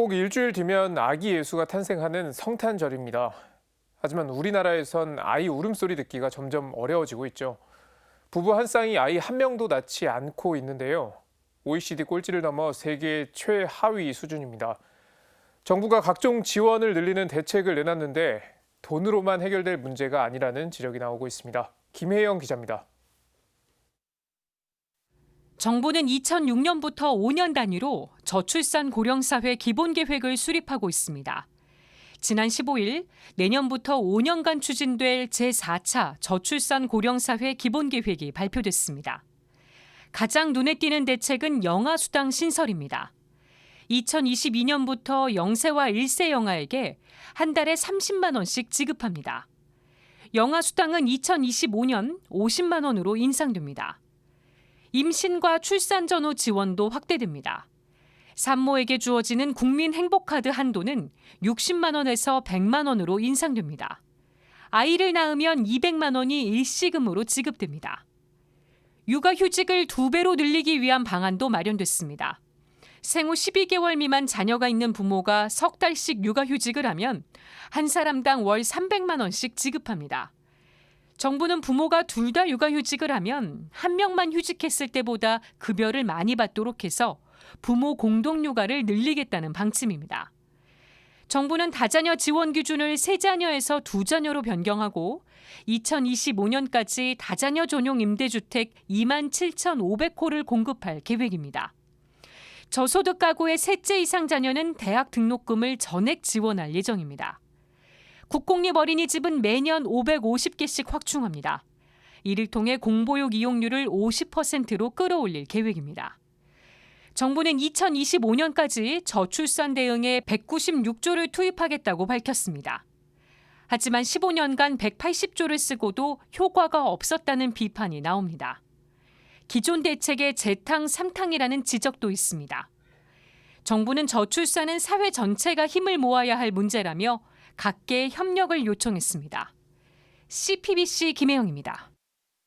꼭 일주일 뒤면 아기 예수가 탄생하는 성탄절입니다. 하지만 우리나라에선 아이 울음소리 듣기가 점점 어려워지고 있죠. 부부 한 쌍이 아이 한 명도 낳지 않고 있는데요. OECD 꼴찌를 넘어 세계 최하위 수준입니다. 정부가 각종 지원을 늘리는 대책을 내놨는데 돈으로만 해결될 문제가 아니라는 지적이 나오고 있습니다. 김혜영 기자입니다. 정부는 2006년부터 5년 단위로 저출산 고령사회 기본계획을 수립하고 있습니다. 지난 15일 내년부터 5년간 추진될 제4차 저출산 고령사회 기본계획이 발표됐습니다. 가장 눈에 띄는 대책은 영아수당 신설입니다. 2022년부터 0세와 1세 영아에게 한 달에 30만 원씩 지급합니다. 영아수당은 2025년 50만 원으로 인상됩니다. 임신과 출산 전후 지원도 확대됩니다. 산모에게 주어지는 국민 행복카드 한도는 60만 원에서 100만 원으로 인상됩니다. 아이를 낳으면 200만 원이 일시금으로 지급됩니다. 육아휴직을 두 배로 늘리기 위한 방안도 마련됐습니다. 생후 12개월 미만 자녀가 있는 부모가 석 달씩 육아휴직을 하면 한 사람당 월 300만 원씩 지급합니다. 정부는 부모가 둘 다 육아휴직을 하면 한 명만 휴직했을 때보다 급여를 많이 받도록 해서 부모 공동육아를 늘리겠다는 방침입니다. 정부는 다자녀 지원 기준을 세 자녀에서 두 자녀로 변경하고 2025년까지 다자녀 전용 임대주택 2만 7,500호를 공급할 계획입니다. 저소득 가구의 셋째 이상 자녀는 대학 등록금을 전액 지원할 예정입니다. 국공립 어린이집은 매년 550개씩 확충합니다. 이를 통해 공보육 이용률을 50%로 끌어올릴 계획입니다. 정부는 2025년까지 저출산 대응에 196조를 투입하겠다고 밝혔습니다. 하지만 15년간 180조를 쓰고도 효과가 없었다는 비판이 나옵니다. 기존 대책의 재탕, 삼탕이라는 지적도 있습니다. 정부는 저출산은 사회 전체가 힘을 모아야 할 문제라며 각계의 협력을 요청했습니다. CPBC 김혜영입니다.